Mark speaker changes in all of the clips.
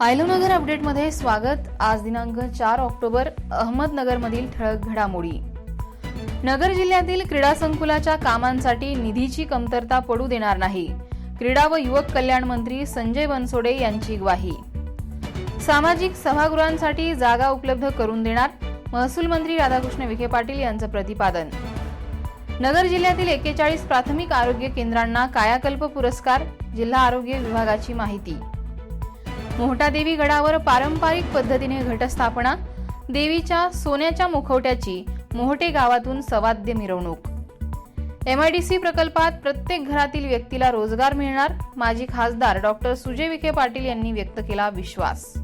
Speaker 1: आयलोनगर अपडेटमध्ये स्वागत. आज दिनांक चार ऑक्टोबर अहमदनगरमधील ठळक घडामोडी. नगर जिल्ह्यातील क्रीडा संकुलाच्या कामांसाठी निधीची कमतरता पडू देणार नाही. क्रीडा व युवक कल्याण मंत्री संजय बनसोडे यांची ग्वाही. सामाजिक सभागृहांसाठी जागा उपलब्ध करून देणार महसूल मंत्री राधाकृष्ण विखे पाटील यांचं प्रतिपादन. नगर जिल्ह्यातील एक्केचाळीस प्राथमिक आरोग्य केंद्रांना कायाकल्प पुरस्कार जिल्हा आरोग्य विभागाची माहिती. मोहटादेवी गडावर पारंपरिक पद्धतीने घटस्थापना देवीच्या सोन्याच्या मुखवट्याची मोहटे गावातून सवाद्य मिरवणूक. एमआयडीसी प्रकल्पात प्रत्येक घरातील व्यक्तीला रोजगार मिळणार माजी खासदार डॉक्टर सुजय विखे पाटील यांनी व्यक्त केला विश्वास.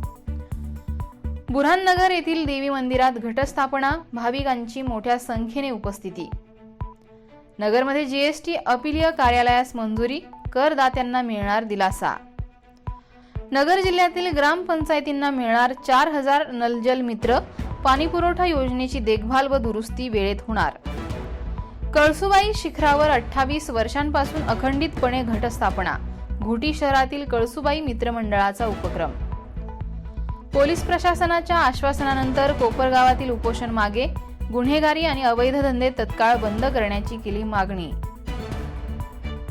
Speaker 1: बुऱ्हाणनगर येथील देवी मंदिरात घटस्थापना भाविकांची मोठ्या संख्येने उपस्थिती. नगरमध्ये जीएसटी अपिलीय कार्यालयास मंजुरी करदात्यांना मिळणार दिलासा. नगर जिल्ह्यातील ग्रामपंचायतींना मिळणार चार हजार नलजल मित्र पाणीपुरवठा योजनेची देखभाल व दुरुस्ती वेळेत होणार. कळसुबाई शिखरावर अठ्ठावीस वर्षांपासून अखंडितपणे घटस्थापना घोटी शहरातील कळसुबाई मित्रमंडळाचा उपक्रम. पोलीस प्रशासनाच्या आश्वासनानंतर कोपरगावातील उपोषण मागे गुन्हेगारी आणि अवैध धंदे तत्काळ बंद करण्याची केली मागणी.